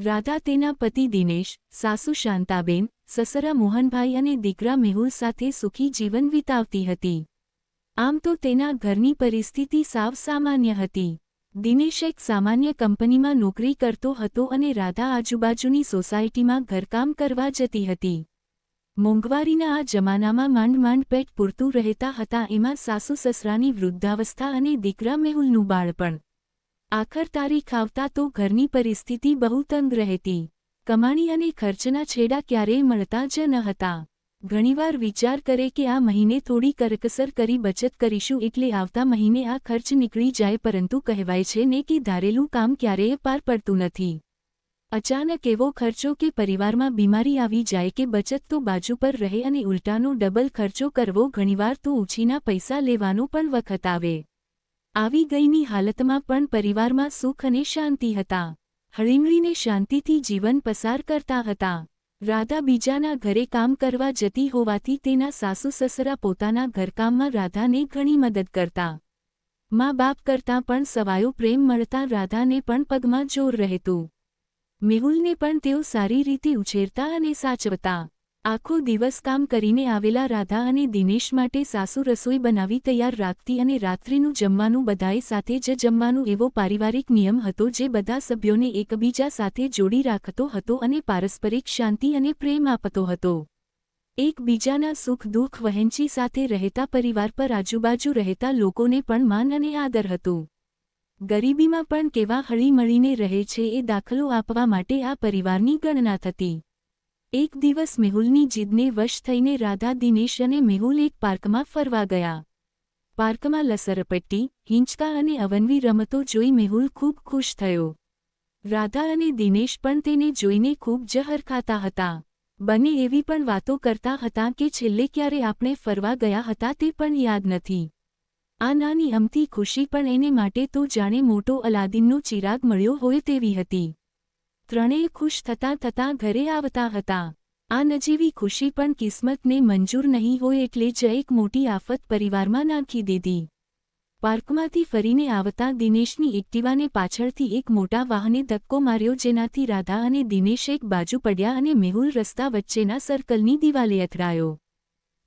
રાધા તેના પતિ દિનેશ, સાસુ શાંતાબેન, સસરા મોહનભાઈ અને દીકરા મેહુલ સાથે સુખી જીવન વિતાવતી હતી. આમ તો તેના ઘરની પરિસ્થિતિ સાવ સામાન્ય હતી. દિનેશ એક સામાન્ય કંપનીમાં નોકરી કરતો હતો અને રાધા આજુબાજુની સોસાયટીમાં ઘરકામ કરવા જતી હતી. મોંઘવારીના આ જમાનામાં માંડ માંડ પેટ પૂરતું રહેતા હતા એમાં સાસુ સસરાની વૃદ્ધાવસ્થા અને દીકરા મેહુલનું બાળપણ. આખર તારીખ આવતા તો ઘરની પરિસ્થિતિ બહુ તંગ રહેતી. કમાણી અને ખર્ચના છેડા ક્યારેય મળતા જ ન હતા. ઘણીવાર વિચાર કરે કે આ મહિને થોડી કરકસર કરી બચત કરીશું એટલે આવતા મહિને આ ખર્ચ નીકળી જાય પરંતુ કહેવાય છે ને કે ધારેલું કામ ક્યારેય પાર પડતું નથી. અચાનક એવો ખર્ચો કે પરિવારમાં બીમારી આવી જાય કે બચત તો બાજુ પર રહે અને ઉલટાનો ડબલ ખર્ચો કરવો ઘણીવાર તો ઉછીના પૈસા લેવાનો પણ વખત આવે. આવી ગઈની હાલતમાં પણ પરિવારમાં સુખ અને શાંતિ હતા. હળીમળીને શાંતિથી જીવન પસાર કરતા હતા. રાધા બીજાના ઘરે કામ કરવા જતી હોવાથી તેના સાસુ સસરા પોતાના ઘરકામમાં રાધાને ઘણી મદદ કરતા. મા બાપ કરતાં પણ સવાયો પ્રેમ મળતા રાધાને પણ પગમાં જોર રહેતું. મેહુલને પણ તેઓ સારી રીતે ઉછેરતા અને સાચવતા. આખો દિવસ કામ કરીને આવેલા રાધા અને દિનેશ માટે સાસુ રસોઈ બનાવી તૈયાર રાખતી અને રાત્રિનું જમવાનું બધાએ સાથે જ જમવાનું એવો પારિવારિક નિયમ હતો જે બધા સભ્યોને એકબીજા સાથે જોડી રાખતો હતો અને પારસ્પરિક શાંતિ અને પ્રેમ આપતો હતો. એકબીજાના સુખ દુઃખ વહેંચી સાથે રહેતા પરિવાર પર આજુબાજુ રહેતા લોકોને પણ માન અને આદર હતું. ગરીબીમાં પણ કેવા હળીમળીને રહે છે એ દાખલો આપવા માટે આ પરિવારની ગણના થતી. એક દિવસ મેહુલની જીદને વશ થઈને રાધા દિનેશ અને મેહુલ એક પાર્કમાં ફરવા ગયા. પાર્કમાં લસરપટ્ટી, હિંચકા અને અવનવી રમતો જોઈ મેહુલ ખૂબ ખુશ થયો. રાધા અને દિનેશ પણ તેને જોઈને ખૂબ જહર ખાતા હતા. બંને એવી પણ વાતો કરતા હતા કે છેલ્લે ક્યારે આપણે ફરવા ગયા હતા તે પણ યાદ નથી. આ નાની અમથી ખુશી પણ એને માટે તો જાણે મોટો અલાદીનનો ચિરાગ મળ્યો હોય તેવી હતી. ત્રણેય ખુશ થતાં થતાં ઘરે આવતા હતા. આ નજીવી ખુશી પણ કિસ્મતને મંજૂર નહીં હોય એટલે જ એક મોટી આફત પરિવારમાં નાખી દીધી. પાર્કમાંથી ફરીને આવતા દિનેશની એક્ટિવાને પાછળથી એક મોટા વાહને ધક્કો માર્યો જેનાથી રાધા અને દિનેશ એક બાજુ પડ્યા અને મેહુલ રસ્તા વચ્ચેના સર્કલની દિવાલે અથડાયો.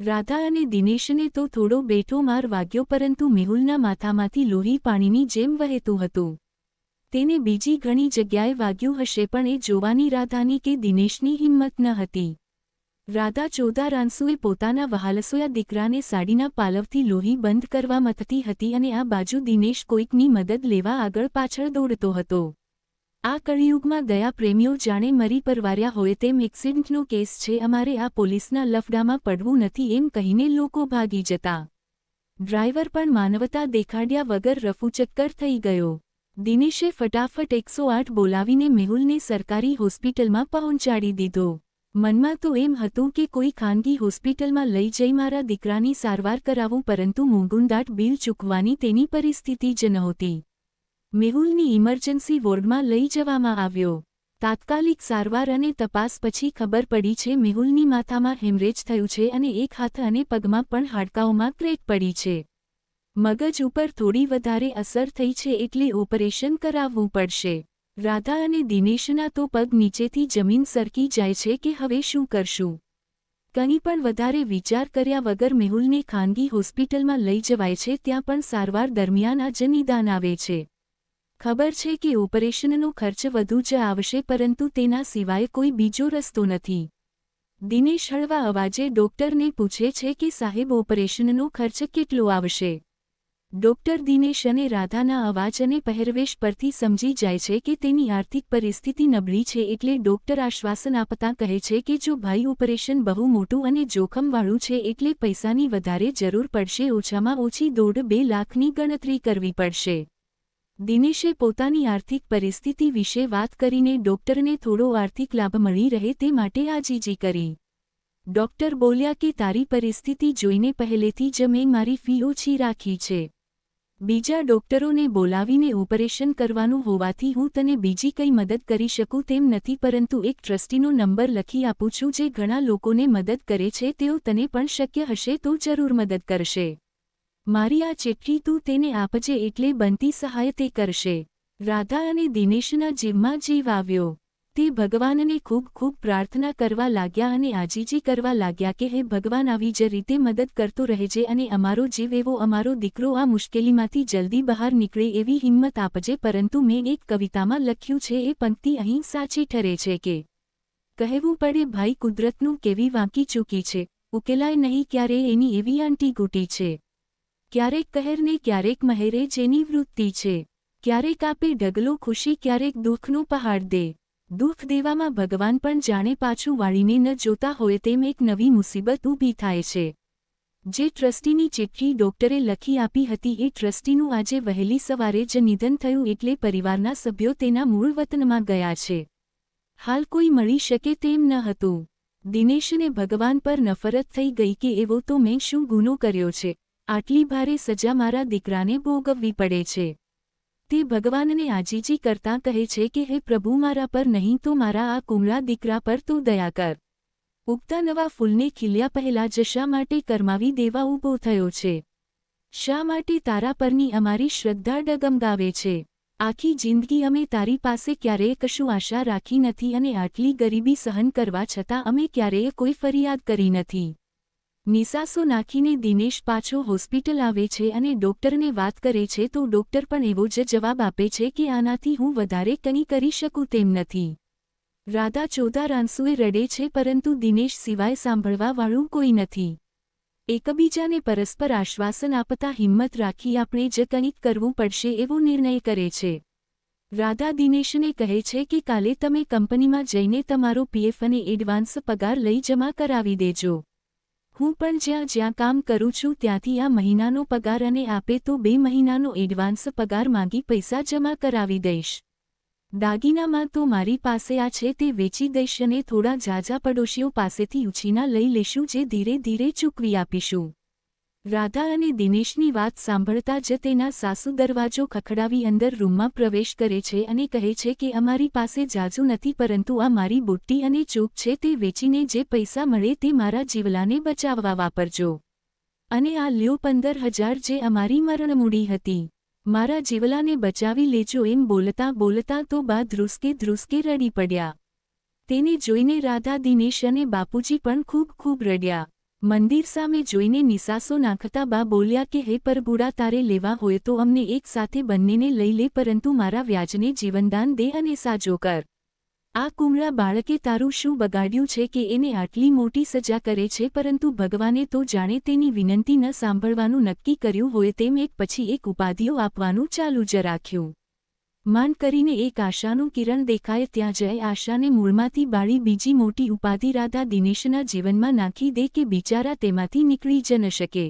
રાધા અને દિનેશને તો થોડો બેઠો માર વાગ્યો પરંતુ મેહુલના માથામાંથી લોહી પાણીની જેમ વહેતું હતું. તેને બીજી ઘણી જગ્યાએ વાગ્યું હશે પણ એ જોવાની રાધાની કે દિનેશની હિંમત ન હતી. રાધા ચોદાર રાંસુએ પોતાના વહાલસોયા દીકરાને સાડીના પાલવથી લોહી બંધ કરવા મથતી હતી અને આ બાજુ દિનેશ કોઈકની મદદ લેવા આગળ પાછળ દોડતો હતો. આ કળિયુગમાં દયા પ્રેમીઓ જાણે મરી પરવાર્યા હોય તેમ એક્સિડન્ટનો કેસ છે, અમારે આ પોલીસના લફડામાં પડવું નથી એમ કહીને લોકો ભાગી જતા. ડ્રાઈવર પણ માનવતા દેખાડ્યા વગર રફુચક્કર થઈ ગયો. દિનેશે ફટાફટ એકસો આઠ બોલાવીને મેહુલને સરકારી હોસ્પિટલમાં પહોંચાડી દીધો. મનમાં તો એમ હતું કે કોઈ ખાનગી હોસ્પિટલમાં લઈ જઈ મારા દીકરાની સારવાર કરાવું પરંતુ મૂંગુંદાટ બિલ ચૂકવાની તેની પરિસ્થિતિ જ નહોતી. મેહુલની ઇમરજન્સી વોર્ડમાં લઈ જવામાં આવ્યો. તાત્કાલિક સારવાર અને તપાસ પછી ખબર પડી છે મેહુલની માથામાં હેમરેજ થયું છે અને એક હાથ અને પગમાં પણ હાડકાઓમાં ક્રેક પડી છે. મગજ ઉપર થોડી વધારે અસર થઈ છે એટલે ઓપરેશન કરાવવું પડશે. રાધા અને દિનેશના તો પગ નીચેથી જમીન સરકી જાય છે કે હવે શું કરશું? કંઈ પણ વધારે વિચાર કર્યા વગર મેહુલને ખાનગી હોસ્પિટલમાં લઈ જવાય છે ત્યાં પણ સારવાર દરમિયાન જ નિદાન આવે છે. ખબર છે કે ઓપરેશનનો ખર્ચ વધુ જ આવશે પરંતુ તેના સિવાય કોઈ બીજો રસ્તો નથી. દિનેશ હળવા અવાજે ડોક્ટરને પૂછે છે કે સાહેબ, ઓપરેશનનો ખર્ચ કેટલો આવશે? ડોક્ટર દિનેશ અને રાધાના અવાજ અને પહેરવેશ પરથી સમજી જાય છે કે તેની આર્થિક પરિસ્થિતિ નબળી છે એટલે ડોક્ટર આશ્વાસન આપતા કહે છે કે જો ભાઈ ઓપરેશન બહુ મોટું અને જોખમવાળું છે એટલે પૈસાની વધારે જરૂર પડશે, ઓછામાં ઓછી દોઢ બે લાખની ગણતરી કરવી પડશે. દિનેશે પોતાની આર્થિક પરિસ્થિતિ વિશે વાત કરીને ડોક્ટરને થોડો આર્થિક લાભ મળી રહે તે માટે આજીજી કરી. ડોક્ટર બોલ્યા કે, તારી પરિસ્થિતિ જોઈને પહેલેથી જ મેં મારી ફી ઓછી રાખી છે. બીજા ડોક્ટરોને બોલાવીને ઓપરેશન કરવાનું હોવાથી હું તને બીજી કંઈ મદદ કરી શકું તેમ નથી, પરંતુ એક ટ્રસ્ટીનો નંબર લખી આપું છું જે ઘણા લોકોને મદદ કરે છે, તેઓ તને પણ શક્ય હશે તો જરૂર મદદ કરશે. મારી આ ચિઠ્ઠી તું તેને આપજે એટલે બનતી સહાય તે કરશે. રાધા અને દિનેશના જીવમાં જીવ આવ્યો. તે ભગવાનને ખૂબ ખૂબ પ્રાર્થના કરવા લાગ્યા અને આજીજી કરવા લાગ્યા કે હે ભગવાન આવી જ રીતે મદદ કરતો રહેજે અને અમારો જીવ એવો અમારો દીકરો આ મુશ્કેલીમાંથી જલ્દી બહાર નીકળે એવી હિંમત આપજે પરંતુ મેં એક કવિતામાં લખ્યું છે, એ પંક્તિ અહીં સાચી ઠરે છે કે કહેવું પડે ભાઈ કુદરતનું કેવી વાંકી ચૂકી છે, ઉકેલાય નહીં ક્યારે એની એવી આંટી ગૂટી છે. ક્યારેક કહેરને ક્યારેક મહેરે જેની વૃત્તિ છે, ક્યારેક આપે ઢગલો ખુશી ક્યારેક દુઃખનો પહાડ દે. દુઃખ દેવામાં ભગવાન પણ જાણે પાછું વાળીને ન જોતા હોય તેમ એક નવી મુસીબત ઊભી થાય છે. જે ટ્રસ્ટીની ચિઠ્ઠી ડોક્ટરે લખી આપી હતી એ ટ્રસ્ટીનું આજે વહેલી સવારે જ નિધન થયું એટલે પરિવારના સભ્યો તેના મૂળ વતનમાં ગયા છે. હાલ કોઈ મળી શકે તેમ ન હતું. દિનેશને ભગવાન પર નફરત થઈ ગઈ કે એવો તો મેં શું ગુનો કર્યો છે? આટલી ભારે સજા મારા દીકરાને ભોગવવી પડે છે. તે ભગવાનને આજીજી કરતાં કહે છે કે, હે પ્રભુ, મારા પર નહીં તો મારા આ કુમળા દીકરા પર તું દયા કર. ઉગતા નવા ફૂલને ખીલ્યા પહેલા જ શા માટે કરમાવી દેવા ઊભો થયો છે? શા માટે તારા પરની અમારી શ્રદ્ધા ડગમગાવે છે? આખી જિંદગી અમે તારી પાસે ક્યારેય કશું આશા રાખી નથી અને આટલી ગરીબી સહન કરવા છતાં અમે ક્યારેય કોઈ ફરિયાદ કરી નથી. નિસાસો નાખીને દિનેશ પાછો હોસ્પિટલ આવે છે અને ડોક્ટરને વાત કરે છે તો ડોક્ટર પણ એવો જ જવાબ આપે છે કે આનાથી હું વધારે કંઈ કરી શકું તેમ નથી. રાધા ચોદા રાંસુએ રડે છે પરંતુ દિનેશ સિવાય સાંભળવાવાળું કોઈ નથી. એકબીજાને પરસ્પર આશ્વાસન આપતા હિંમત રાખી આપણે જ કંઈક કરવું પડશે એવો નિર્ણય કરે છે. રાધા દિનેશને કહે છે કે કાલે તમે કંપનીમાં જઈને તમારો પીએફ અને એડવાન્સ પગાર લઈ જમા કરાવી દેજો. હું પણ જ્યાં જ્યાં કામ કરું છું ત્યાંથી આ મહિનાનો પગાર અને આપે તો બે મહિનાનો એડવાન્સ પગાર માંગી પૈસા જમા કરાવી દઈશ. દાગીનામાં તો મારી પાસે આ છે તે વેચી દઈશ અને થોડા ઝાઝા પડોશીઓ પાસેથી ઉછીના લઈ લેશું જે ધીરે ધીરે ચૂકવી આપીશું. રાધા અને દિનેશની વાત સાંભળતા જ તેના સાસુ દરવાજો ખખડાવી અંદર રૂમમાં પ્રવેશ કરે છે અને કહે છે કે અમારી પાસે જાજુ નથી પરંતુ આ મારી બુટ્ટી અને ચૂક છે તે વેચીને જે પૈસા મળે તે મારા જીવલાને બચાવવા વાપરજો. અને આ લ્યો પંદર હજાર જે અમારી મરણમૂડી હતી. મારા જીવલાને બચાવી લેજો એમ બોલતા બોલતા તો બા ધ્રુસકે ધ્રુસકે રડી પડ્યા. તેને જોઈને રાધા, દિનેશ અને બાપુજી પણ ખૂબ ખૂબ રડ્યા. મંદિર સામે જોઈને નિસાસો નાખતા બા બોલ્યા કે, હે પરબુડા, તારે લેવા હોય તો અમને એક સાથે બંનેને લઈ લે, પરંતુ મારા વ્યાજને જીવનદાન દે અને સાજો કર. આ કુમળા બાળકે તારું શું બગાડ્યું છે કે એને આટલી મોટી સજા કરે છે, પરંતુ ભગવાને તો જાણે તેની વિનંતી ન સાંભળવાનું નક્કી કર્યું હોય તેમ એક પછી એક ઉપાધિઓ આપવાનું ચાલુ જ રાખ્યું. માંડ કરીને એક આશાનું કિરણ દેખાય ત્યાં જય આશાને મૂળમાંથી બાળી બીજી મોટી ઉપાધિ રાધા દિનેશના જીવનમાં નાખી દે કે બિચારા તેમાંથી નીકળી જ ન શકે.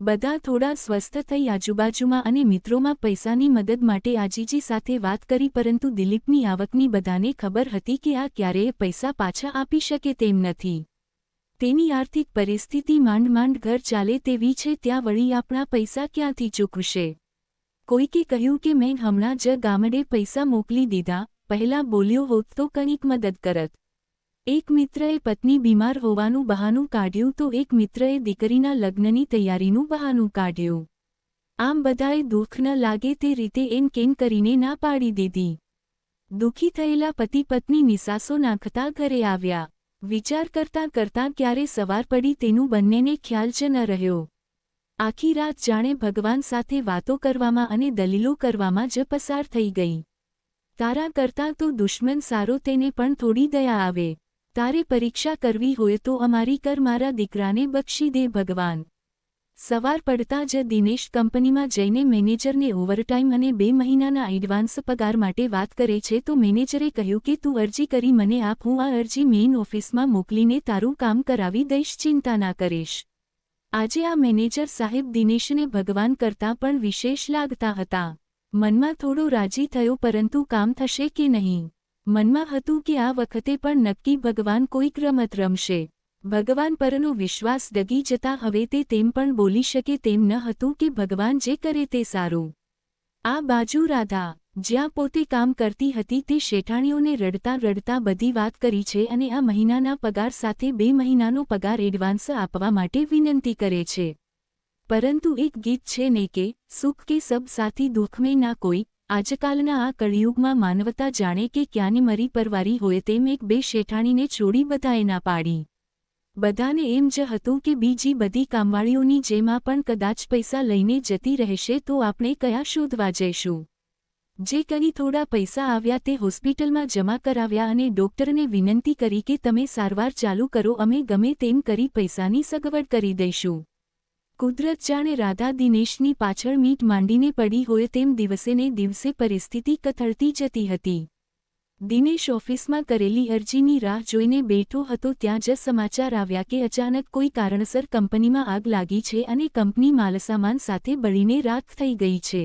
બધા થોડા સ્વસ્થ થઈ આજુબાજુમાં અને મિત્રોમાં પૈસાની મદદ માટે આજીજી સાથે વાત કરી પરંતુ દિલીપની આવકની બધાને ખબર હતી કે આ ક્યારેય પૈસા પાછા આપી શકે તેમ નથી. તેની આર્થિક પરિસ્થિતિ માંડ માંડ ઘર ચાલે તેવી છે ત્યાં વળી આપણા પૈસા ક્યાંથી ચૂકવશે? કોઈકે કહ્યું કે મેં હમણાં જ ગામડે પૈસા મોકલી દીધા, પહેલા બોલ્યો હોત તો કંઈક મદદ કરત. એક મિત્રએ પત્ની બીમાર હોવાનું બહાનું કાઢ્યું તો એક મિત્રએ દીકરીના લગ્નની તૈયારીનું બહાનું કાઢ્યું. આમ બધાએ દુઃખ ન લાગે તે રીતે એન કેન કરીને ના પાડી દીધી. દુઃખી થયેલા પતિ પત્ની નિસાસો નાખતા ઘરે આવ્યા. વિચાર કરતાં કરતાં ક્યારે સવાર પડી તેનું બંનેને ખ્યાલ જ ન રહ્યો. આખી રાત જાણે ભગવાન સાથે વાતો કરવામાં અને દલીલો કરવામાં જ પસાર થઈ ગઈ. તારા કરતાં તો દુશ્મન સારો તેને પણ થોડી દયા આવે. તારે પરીક્ષા કરવી હોય તો અમારી કર મારા દીકરાને બક્ષી દે ભગવાન. સવાર પડતા જ દિનેશ કંપનીમાં જઈને મેનેજરને ઓવરટાઈમ અને બે મહિનાના એડવાન્સ પગાર માટે વાત કરે છે તો મેનેજરે કહ્યું કે તું અરજી કરી મને આપ હું આ અરજી મેઇન ઓફિસમાં મોકલીને તારું કામ કરાવી દઈશ, ચિંતા ના કરીશ. આજે આ મેનેજર સાહેબ દિનેશને ભગવાન કરતાં પણ વિશેષ લાગતા હતા. મનમાં થોડો રાજી થયો પરંતુ કામ થશે કે નહીં? મનમાં હતું કે આ વખતે પણ નક્કી ભગવાન કોઈક રમત રમશે. ભગવાન પરનો વિશ્વાસ ડગી જતા હવે તે તેમ પણ બોલી શકે તેમ ન હતું કે ભગવાન જે કરે તે સારું. આ બાજુ રાધા જ્યાં પોતે કામ કરતી હતી તે શેઠાણીઓને રડતા રડતા બધી વાત કરી છે અને આ મહિનાના પગાર સાથે બે મહિનાનો પગાર એડવાન્સ આપવા માટે વિનંતી કરે છે. પરંતુ એક ગીત છે ને કે, સુખ કે સબ સાથી દુઃખ મેં ના કોઈ, આજકાલના આ કળિયુગમાં માનવતા જાણે કે ક્યાંને મરી પરવારી હોય તેમ એક બે શેઠાણીને છોડી બધાએ ના પાડી. બધાને એમ જ હતું કે બીજી બધી કામવાળીઓની જેમાં પણ કદાચ પૈસા લઈને જતી રહેશે તો આપણે કયા શોધવા જઈશું? જે કરી થોડા પૈસા આવ્યા તે હોસ્પિટલમાં જમા કરાવ્યા અને ડોક્ટરને વિનંતી કરી કે તમે સારવાર ચાલુ કરો, અમે ગમે તેમ કરી પૈસાની સગવડ કરી દઈશું. કુદરત જાણે રાધા દિનેશની પાછળ મીટ માંડીને પડી હોય તેમ દિવસેને દિવસે પરિસ્થિતિ કથળતી જતી હતી. દિનેશ ઓફિસમાં કરેલી અરજીની રાહ જોઈને બેઠો હતો ત્યાં જ સમાચાર આવ્યા કે અચાનક કોઈ કારણસર કંપનીમાં આગ લાગી છે અને કંપની માલસામાન સાથે બળીને રાખ થઈ ગઈ છે.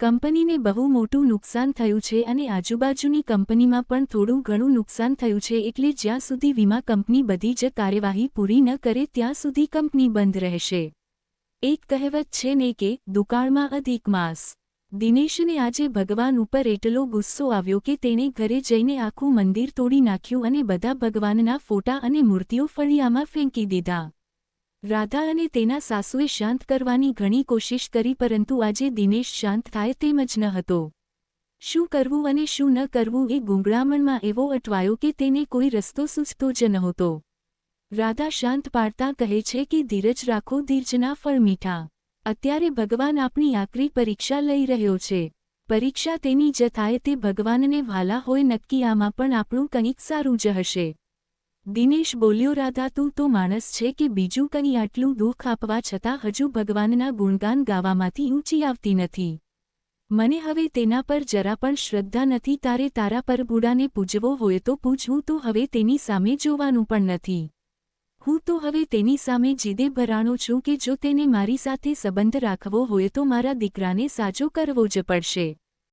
કંપનીને બહુ મોટું નુકસાન થયું છે અને આજુબાજુની કંપનીમાં પણ થોડું ઘણું નુકસાન થયું છે એટલે જ્યાં સુધી વીમા કંપની બધી જ કાર્યવાહી પૂરી ન કરે ત્યાં સુધી કંપની બંધ રહેશે. એક કહેવત છે ને કે, દુકાળમાં અધિક માસ. દિનેશને આજે ભગવાન ઉપર એટલો ગુસ્સો આવ્યો કે તેણે ઘરે જઈને આખું મંદિર તોડી નાખ્યું અને બધા ભગવાનના ફોટા અને મૂર્તિઓ ફળિયામાં ફેંકી દીધા. રાધા અને તેના સાસુએ શાંત કરવાની ઘણી કોશિશ કરી પરંતુ આજે દિનેશ શાંત થાય તેમ જ ન હતો. શું કરવું અને શું ન કરવું એ ગુંગળામણમાં એવો અટવાયો કે તેને કોઈ રસ્તો સૂચતો જ નહોતો. રાધા શાંત પાડતા કહે છે કે, ધીરજ રાખો, ધીરજના ફળ મીઠા. અત્યારે ભગવાન આપણી આકરી પરીક્ષા લઈ રહ્યો છે. પરીક્ષા તેની જ થાય તે ભગવાનને વાલા હોય નક્કી આમાં પણ આપણું કંઈક સારું જ હશે. દિનેશ બોલ્યો, રાધા, તું તો માણસ છે કે બીજું કંઈ આટલું દુઃખ આપવા છતાં હજુ ભગવાનના ગુણગાન ગાવામાંથી ઊંચી આવતી નથી. મને હવે તેના પર જરા પણ શ્રદ્ધા નથી, તારે તારા પર બુડાને પૂજવો હોય તો પૂછવું તો હવે તેની સામે જોવાનું પણ નથી. હું તો હવે તેની સામે જીદે ભરાણો છું કે જો તેને મારી સાથે સંબંધ રાખવો હોય તો મારા દીકરાને સાજો કરવો જ પડશે.